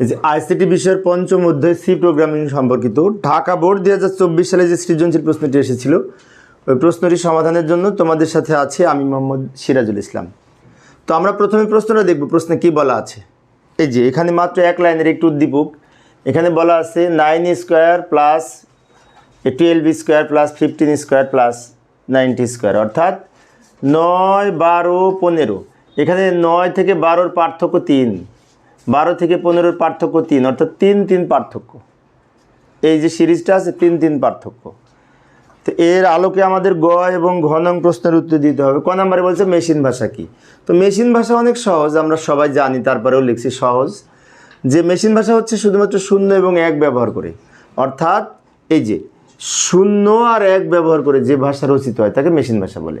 এই যে আইসিটি বিষয়ের পঞ্চম অধ্যায় সি প্রোগ্রামিং সম্পর্কিত। ঢাকা বোর্ড দুই হাজার চব্বিশ সালে যে সৃজনশীল প্রশ্নটি এসেছিল, ওই প্রশ্নটি সমাধানের জন্য তোমাদের সাথে আছে আমি মোহাম্মদ সিরাজুল ইসলাম। তো আমরা প্রথমে প্রশ্নটা দেখব, প্রশ্নে কি বলা আছে? এই যে এখানে মাত্র এক লাইনের একটু উদ্দীপক। এখানে বলা আছে nine square plus twelve square plus fifteen square plus ninety square অর্থাৎ নয় বারো পনেরো। এখানে নয় থেকে বারোর পার্থক্য তিন। বারো থেকে পনেরোর পার্থক্য তিন, অর্থাৎ তিন তিন পার্থক্য। এই যে সিরিজটা আছে, তিন তিন পার্থক্য। তো এর আলোকে আমাদের গ এবং ঘনং প্রশ্নের উত্তর দিতে হবে। ক নম্বরে বলছে মেশিন ভাষা কি? তো মেশিন ভাষা অনেক সহজ, আমরা সবাই জানি, তারপরেও লিখছি সহজ। যে মেশিন ভাষা হচ্ছে শুধুমাত্র শূন্য এবং এক ব্যবহার করে। অর্থাৎ এই যে শূন্য আর এক ব্যবহার করে যে ভাষা রচিত হয়, তাকে মেশিন ভাষা বলে।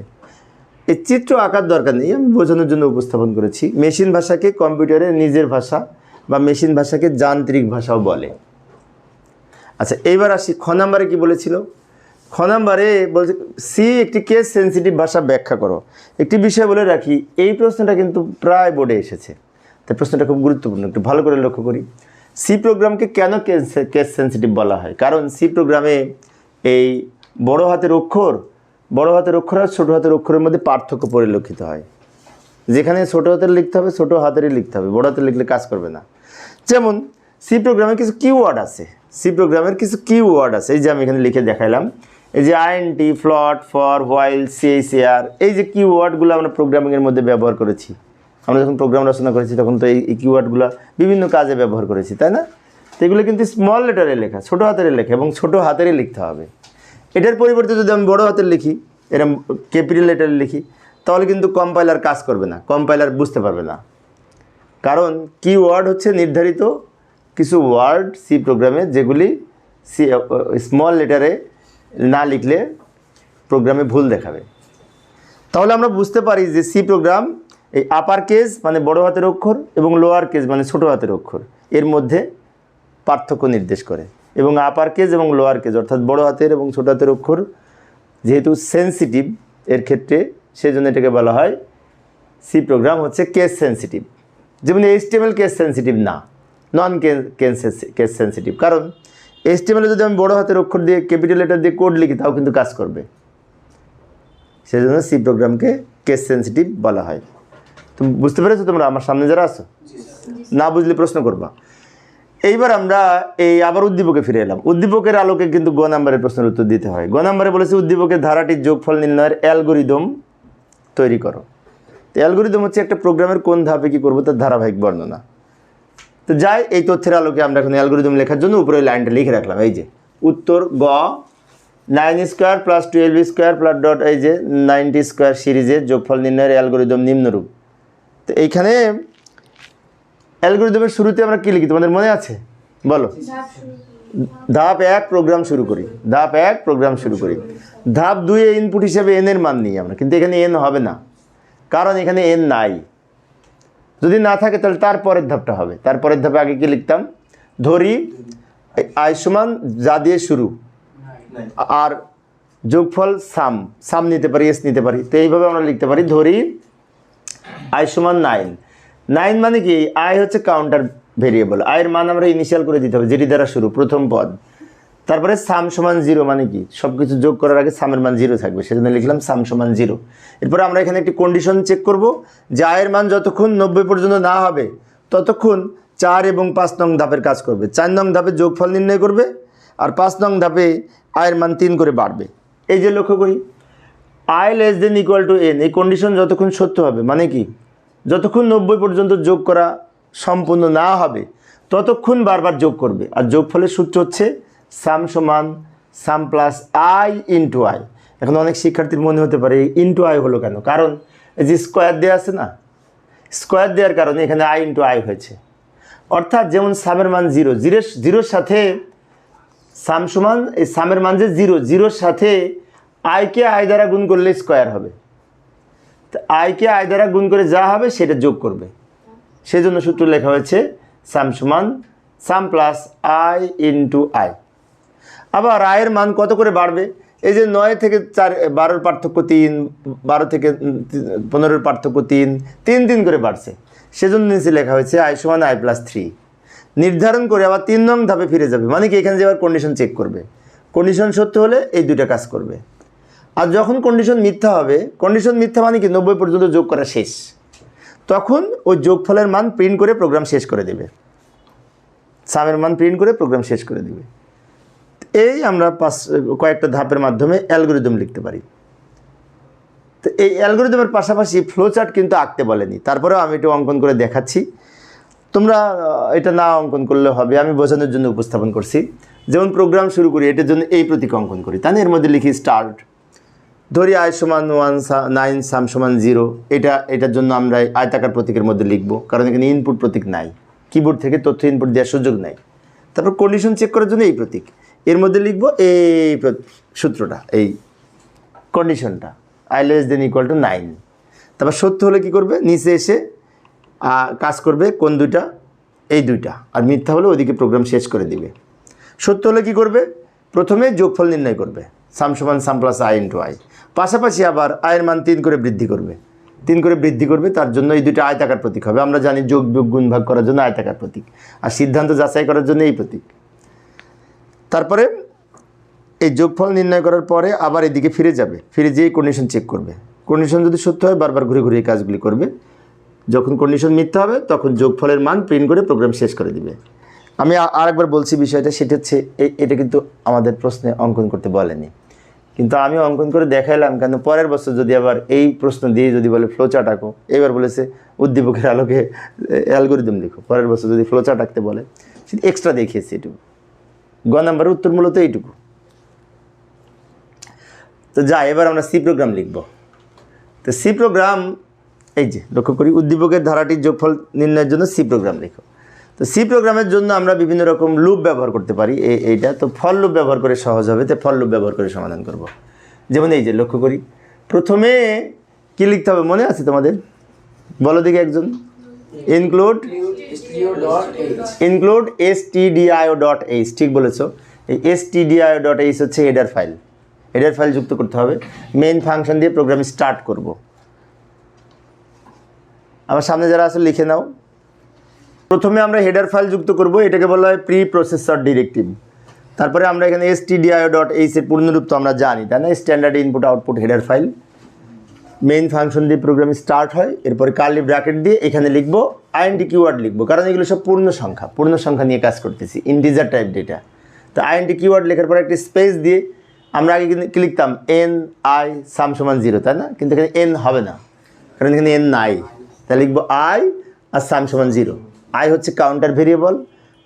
এই চিত্র আঁকার দরকার নেই, আমি বোঝানোর জন্য উপস্থাপন করেছি। মেশিন ভাষাকে কম্পিউটারের নিজের ভাষা বা মেশিন ভাষাকে যান্ত্রিক ভাষাও বলে। আচ্ছা এইবার আসি, খ নাম্বারে কি বলেছিল? খ নাম্বারে বলছে সি একটি কেস সেন্সিটিভ ভাষা ব্যাখ্যা করো। একটি বিষয় বলে রাখি, এই প্রশ্নটা কিন্তু প্রায় বোর্ডে এসেছে। তাই প্রশ্নটা খুব গুরুত্বপূর্ণ, একটু ভালো করে লক্ষ্য করি। সি প্রোগ্রামকে কেন কেস কেস সেন্সিটিভ বলা হয়? কারণ সি প্রোগ্রামে এই বড় হাতের অক্ষর বড় হাতের অক্ষর আর ছোটো হাতের অক্ষরের মধ্যে পার্থক্য পরিলক্ষিত হয়। যেখানে ছোটো হাতের লিখতে হবে, ছোটো হাতেরই লিখতে হবে। বড় হাতের লিখলে কাজ করবে না। যেমন সি প্রোগ্রামে কিছু কিওয়ার্ড আছে। সি প্রোগ্রামের কিছু কিওয়ার্ড আছে। এই যে আমি এখানে লিখে দেখাইলাম। এই যে আইএনটি ফ্লট ফর হোয়াইল সিএসিআর এই যে কিওয়ার্ডগুলো আমরা প্রোগ্রামিংয়ের মধ্যে ব্যবহার করেছি। আমরা যখন প্রোগ্রাম রচনা করেছি, তখন তো এই কিওয়ার্ডগুলো বিভিন্ন কাজে ব্যবহার করেছি, তাই না? তো এগুলো কিন্তু স্মল লেটারে লেখা, ছোটো হাতের লেখা এবং ছোটো হাতেরই লিখতে হবে। এটার পরিবর্তে যদি আমি বড় হাতের লিখি, এরম ক্যাপিটাল লেটারে লিখি, তাহলে কিন্তু কম্পাইলার কাজ করবে না কম্পাইলার বুঝতে পারবে না। কারণ কি ওয়ার্ড হচ্ছে নির্ধারিত কিছু ওয়ার্ড সি প্রোগ্রামে যেগুলি সি স্মল লেটারে না লিখলে প্রোগ্রামে ভুল দেখাবে। তাহলে আমরা বুঝতে পারি যে সি প্রোগ্রাম এই আপার কেস মানে বড় হাতের অক্ষর, এবং লোয়ার কেস মানে ছোট হাতের অক্ষর, এর মধ্যে পার্থক্য নির্দেশ করে। এবং আপার কেজ এবং লোয়ার কেজ অর্থাৎ বড় হাতের এবং ছোট হাতের অক্ষর যেহেতু সেন্সিটিভ এর ক্ষেত্রে সেজন্য এটাকে বলা হয় সি প্রোগ্রাম হচ্ছে কেস সেন্সিটিভ যেমন এইচটিএমএল কেস সেন্সিটিভ না নন কেস সেন্সিটিভ কারণ এইচটিএমএলে যদি আমি বড় হাতের অক্ষর দিয়ে ক্যাপিটাল লেটার দিয়ে কোড লিখি তাও কিন্তু কাজ করবে। সেজন্য সি প্রোগ্রামকে কেস সেন্সিটিভ বলা হয়। তুমি বুঝতে পেরেছ তোমরা? আমার সামনে যারা আছো? না বুঝলে প্রশ্ন করবা। এইবার আমরা এই আবার উদ্দীপকে ফিরে এলাম। উদ্দীপকের আলোকে কিন্তু গ নাম্বারের প্রশ্নের উত্তর দিতে হয়। গ নাম্বারে বলেছে, উদ্দীপকের ধারাটির যোগফল নির্ণয়ের অ্যালগোরিদম তৈরি করো। তো অ্যালগোরিদম হচ্ছে একটা প্রোগ্রামের কোন ধাপে কী করব, তার ধারাবাহিক বর্ণনা। তো যাই, এই তথ্যের আলোকে আমরা এখন অ্যালগোরিদম লেখার জন্য উপরে লাইনটা লিখে রাখলাম। এই যে, উত্তর গ, nine square plus twelve square plus dot, এই যে, নাইনটি স্কোয়ার সিরিজের যোগফল নির্ণয়ের অ্যালগোরিদম নিম্নরূপ। তো এইখানে অ্যালগোরিদমের শুরুতে আমরা কী লিখি? তোমাদের মনে আছে? বলো। ধাপ এক প্রোগ্রাম শুরু করি। ধাপ এক প্রোগ্রাম শুরু করি। ধাপ দুয়ে ইনপুট হিসেবে এন এর মান নিই আমরা, কিন্তু এখানে এন হবে না। কারণ এখানে এন নাই। যদি না থাকে তাহলে তারপরের ধাপটা হবে। তারপরের ধাপে আগে কি লিখতাম? ধরি আয়ুষ্মান যা দিয়ে শুরু। আর যোগফল সাম সাম নিতে পারি এস নিতে পারি। তো এইভাবে আমরা লিখতে পারি, ধরি আয়ুষ্মান নাইন নাইন মানে কি? আই হচ্ছে কাউন্টার ভেরিয়েবল আয়ের মান আমরা ইনিশিয়াল করে দিতে হবে যেটি দ্বারা শুরু, প্রথম পদ। তারপরে সাম সমান জিরো মানে কি? সব কিছু যোগ করার আগে সামের মান জিরো থাকবে, সেজন্য লিখলাম সাম সমান জিরো এরপরে আমরা এখানে একটি কন্ডিশন চেক করব যে আয়ের মান যতক্ষণ নব্বই পর্যন্ত না হবে, ততক্ষণ চার এবং পাঁচ নং ধাপের কাজ করবে। চার নং ধাপে যোগফল নির্ণয় করবে আর পাঁচ নং ধাপে আয়ের মান তিন করে বাড়বে। এই যে লক্ষ্য করি। I less than equal to N এই কন্ডিশন যতক্ষণ সত্য হবে মানে কি? যতক্ষণ নব্বই পর্যন্ত যোগ করা সম্পূর্ণ না হবে, ততক্ষণ বারবার যোগ করবে। আর যোগ যোগফলের সূত্র হচ্ছে সাম সমান sum plus I into I. এখন অনেক শিক্ষার্থীর মনে হতে পারে ইন্টু আই হলো কেন? কারণ এই যে স্কোয়ার দেওয়া আছে না, স্কোয়ার দেওয়ার কারণে এখানে আই ইন্টু আই হয়েছে। অর্থাৎ যেমন সামের মান জিরো জিরো জিরোর সাথে সাম সমান, এই সামের মান যে জিরো, জিরোর সাথে আইকে আই দ্বারা গুণ করলে স্কোয়ার হবে। তো আইকে আই দ্বারা গুণ করে যা হবে সেটা যোগ করবে। সেজন্য সূত্র লেখা হয়েছে, সাম সমান sum plus I into I. আবার আয়ের মান কত করে বাড়বে? এই যে নয় থেকে চার, বারোর পার্থক্য তিন, বারো থেকে পনেরোর পার্থক্য তিন তিন তিন করে বাড়ছে। সেজন্য নিচে লেখা হয়েছে, আই সমান আই প্লাস থ্রি। নির্ধারণ করে আবার তিন নং ধাপে ফিরে যাবে। মানে কি, এখানে যে আবার কন্ডিশন চেক করবে। কন্ডিশন সত্য হলে এই দুইটা কাজ করবে। আর যখন কন্ডিশন মিথ্যা হবে কন্ডিশন মিথ্যা মানে কি? নব্বই পর্যন্ত যোগ করা শেষ। তখন ওই যোগফলের মান প্রিন্ট করে প্রোগ্রাম শেষ করে দেবে। সামের মান প্রিন্ট করে প্রোগ্রাম শেষ করে দেবে। এই আমরা পাঁচ, কয়েকটা ধাপের মাধ্যমে অ্যালগোরিদম লিখতে পারি। তো এই অ্যালগোরিদমের পাশাপাশি ফ্লো চার্ট কিন্তু আঁকতে বলেনি। তারপরেও আমি একটু অঙ্কন করে দেখাচ্ছি। তোমরা এটা না অঙ্কন করলে হবে। আমি বোঝানোর জন্য উপস্থাপন করছি। যেমন প্রোগ্রাম শুরু করি, এটার জন্য এই প্রতীক অঙ্কন করি। তাহলে এর মধ্যে লিখি স্টার্ট ধরি আয় সমান ওয়ান নাইন সাম সমান জিরো, এটা, এটার জন্য আমরা আয়তাকার প্রতীকের মধ্যে লিখব, কারণ এখানে ইনপুট প্রতীক নাই। কিবোর্ড থেকে তথ্য ইনপুট দেওয়ার সুযোগ নাই। তারপর কন্ডিশন চেক করার জন্য এই প্রতীক। এর মধ্যে লিখব এই সূত্রটা, এই কন্ডিশনটা I less than equal to nine তারপর সত্য হলে কি করবে? নিচে এসে কাজ করবে কোন দুইটা? এই দুইটা। আর মিথ্যা হলে ওইদিকে প্রোগ্রাম শেষ করে দিবে। সত্য হলে কি করবে? প্রথমে যোগফল নির্ণয় করবে। সাম সমান sum plus I into I পাশাপাশি আবার আয়ের মান তিন করে বৃদ্ধি করবে। তিন করে বৃদ্ধি করবে, তার জন্য এই দুইটা আয়তাকার প্রতীক হবে। আমরা জানি যোগ যোগ গুণ ভাগ করার জন্য আয়তাকার প্রতীক। আর সিদ্ধান্ত যাচাই করার জন্য এই প্রতীক। তারপরে এই যোগফল নির্ণয় করার পরে আবার এদিকে ফিরে যাবে। ফিরে যেয়ে কন্ডিশন চেক করবে। কন্ডিশন যদি সত্য হয়, বারবার ঘুরে ঘুরে কাজগুলি করবে। যখন কন্ডিশন মিথ্যা হবে, তখন যোগফলের মান প্রিন্ট করে প্রোগ্রাম শেষ করে দিবে। আমি আরেকবার বলছি বিষয়টা, সেটা হচ্ছে এটা কিন্তু আমাদের প্রশ্নে অঙ্কন করতে বলেনি। কিন্তু আমি অঙ্কন করে দেখাইলাম কেন পরের বছর যদি আবার এই প্রশ্ন দিয়ে যদি বলে ফ্লোচার্ট আঁকো, এবার বলেছে উদ্দীপকের আলোকে অ্যালগোরিদম লিখো পরের বছর যদি ফ্লোচার্ট আঁকতে বলে। সেটা এক্সট্রা দেখিয়েছি এটুকু। গ নাম্বারের উত্তর মূলত এইটুকু। তো যা, এবার আমরা সি প্রোগ্রাম লিখব। তো সি প্রোগ্রাম এই যে, লক্ষ্য করি, উদ্দীপকের ধারাটির যোগফল নির্ণয়ের জন্য সি প্রোগ্রাম লিখো। তো সি প্রোগ্রামের জন্য আমরা বিভিন্ন রকম লুপ ব্যবহার করতে পারি এই এইটা। তো ফল লুপ ব্যবহার করে সহজ হবে তো ফল লুপ ব্যবহার করে সমাধান করব। যেমন এই যে, লক্ষ্য করি। প্রথমে কি লিখতে হবে মনে আছে তোমাদের? বলো দেখি একজন। Include include S T D I O dot H ঠিক বলেছ। এই S T D I O dot H হচ্ছে হেডার ফাইল হেডার ফাইল যুক্ত করতে হবে। মেইন ফাংশন দিয়ে প্রোগ্রাম স্টার্ট করব। আমার সামনে যারা আসলে লিখে নাও। প্রথমে আমরা হেডার ফাইল যুক্ত করব, এটাকে বলা হয় প্রি প্রসেসর ডিরেক্টিভ তারপরে আমরা এখানে S T D I O dot H এর পূর্ণরূপ তো আমরা জানি, তাই না? Standard input output header file main function দিয়ে প্রোগ্রাম স্টার্ট হয়, এরপরে কার্লি ব্র্যাকেট দিয়ে এখানে লিখব আইএনটি কিওয়ার্ড লিখব, কারণ এগুলো সব পূর্ণ সংখ্যা পূর্ণ সংখ্যা নিয়ে কাজ করতেছি ইন্টিজার টাইপ ডেটা তো আইএনটি কিওয়ার্ড লেখার পরে একটি স্পেস দিয়ে আমরা আগে কিন্তু লিখতাম এন আই সাম সমান জিরো তাই না? কিন্তু এখানে এন হবে না, কারণ এখানে এন নাই। তাহলে লিখব আই আর সাম সমান জিরো আই হচ্ছে কাউন্টার ভেরিয়েবল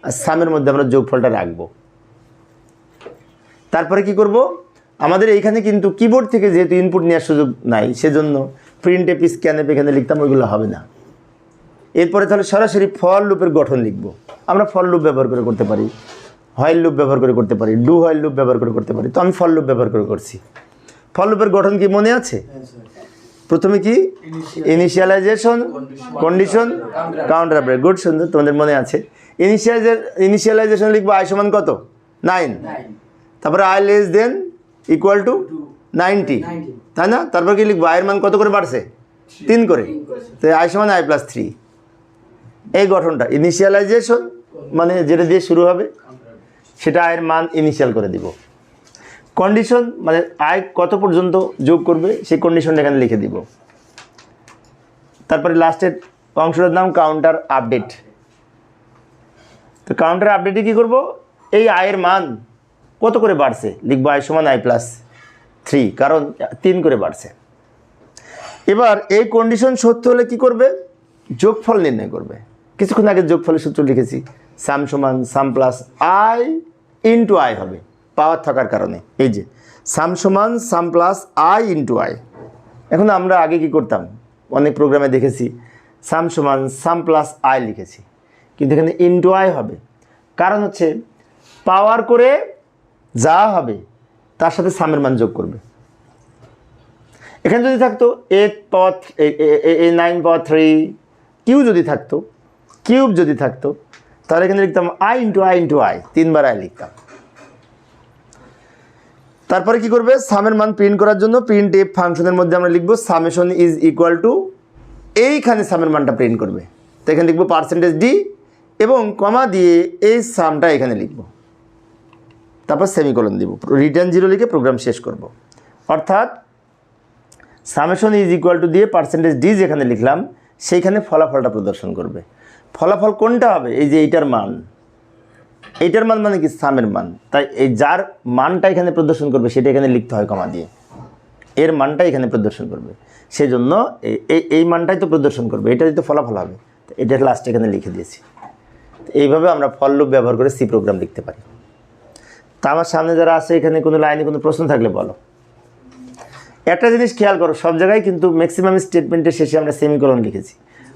আর সামের মধ্যে আমরা যোগফলটা রাখব। তারপরে কি করব? আমাদের এইখানে কিন্তু কিবোর্ড থেকে যেহেতু ইনপুট নেওয়ার সুযোগ নাই, সেজন্য প্রিন্ট এপি স্ক্যানএপ এখানে লিখতাম, ওইগুলো হবে না। এরপরে তাহলে সরাসরি ফল লুপের গঠন লিখব। আমরা ফল লুপ ব্যবহার করে করতে পারি হয়েল লুপ ব্যবহার করে করতে পারি ডু হয়েল লুপ ব্যবহার করে করতে পারি। তো আমি ফল লুপ ব্যবহার করে করছি। ফল লুপের গঠন কি মনে আছে? প্রথমে কি? Initialization condition counter break good সুন্দর তোমাদের মনে আছে। ইনিশিয়ালাইজের ইনিশিয়ালাইজেশন লিখব আই সমান কত? নাইন তারপরে I less than equal to ninety তাই না? তারপর কি লিখব? আয়ের মান কত করে বাড়ছে? তিন করে। তো আই সমান আই প্লাস থ্রি এই গঠনটা ইনিশিয়ালাইজেশন মানে যেটা দিয়ে শুরু হবে সেটা আয়ের মান ইনিশিয়াল করে দিব। কন্ডিশন মানে আয় কত পর্যন্ত যোগ করবে, সেই কন্ডিশনটা এখানে লিখে দিব। তারপরে লাস্টের অংশটার নাম কাউন্টার আপডেট তো কাউন্টার আপডেটে কী করব? এই আয়ের মান কত করে বাড়ছে? লিখব আয় সমান আই প্লাস থ্রি কারণ তিন করে বাড়ছে। এবার এই কন্ডিশন সত্য হলে কি করবে? যোগফল নির্ণয় করবে। কিছুক্ষণ আগে যোগফলের সূত্র লিখেছি সাম সমান sum plus I into I হবে। পাওয়ার থাকার কারণে। এই যে, সাম সমান, sum plus, I into I. এখন আমরা আগে কি করতাম? অনেক প্রোগ্রামে দেখেছি, সাম সমান, সাম প্লাস, আই লিখেছি। কিন্তু এখানে ইন্টু আই হবে। কারণ হচ্ছে, পাওয়ার করে যা হবে, তার সাথে সামের মান যোগ করবে। এখানে যদি থাকতো এইট পাওয়ার এ নাইন পাওয়ার থ্রি কিউ যদি থাকতো, কিউব যদি থাকতো, তাহলে এখানে লিখতাম I into I into I, তিনবার আই লিখতাম। তারপরে কি করবে? সামের মান প্রিন্ট করার জন্য প্রিন্ট এফ ফাংশনের মধ্যে আমরা লিখব সামেশন ইজ ইকুয়াল টু এইখানে সামের মানটা প্রিন্ট করবে। তো এখানে লিখব পার্সেন্টেজ ডি এবং কমা দিয়ে এই সামটা এখানে লিখব। তারপর সেমিকোলন দিব। রিটার্ন জিরো লিখে প্রোগ্রাম শেষ করব। অর্থাৎ সামেশন ইজ ইকুয়াল টু দিয়ে পার্সেন্টেজ ডি যেখানে লিখলাম, সেইখানে ফলাফলটা প্রদর্শন করবে। ফলাফল কোনটা হবে? এই যে এইটার মান। এইটার মান মানে কি? সামের মান। তাই এই যার মানটা এখানে প্রদর্শন করবে, সেটা এখানে লিখতে হয় কমা দিয়ে। এর মানটা এখানে প্রদর্শন করবে। সেজন্য এই- এই মানটাই তো প্রদর্শন করবে এটাই তো ফলাফল হবে এটা লাস্ট এখানে লিখে দিয়েছি। এইভাবে আমরা ফল লুপ ব্যবহার করে সি প্রোগ্রাম লিখতে পারি। তা আমার সামনে যারা আছে, এখানে কোনো লাইনে কোনো প্রশ্ন থাকলে বলো। একটা জিনিস খেয়াল করো, সব জায়গায় কিন্তু ম্যাক্সিমাম স্টেটমেন্টের শেষে আমরা সেমিকলন লিখেছি।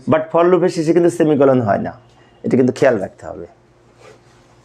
বাট ফল লুপের শেষে কিন্তু সেমিকলন হয় না। এটা কিন্তু খেয়াল রাখতে হবে।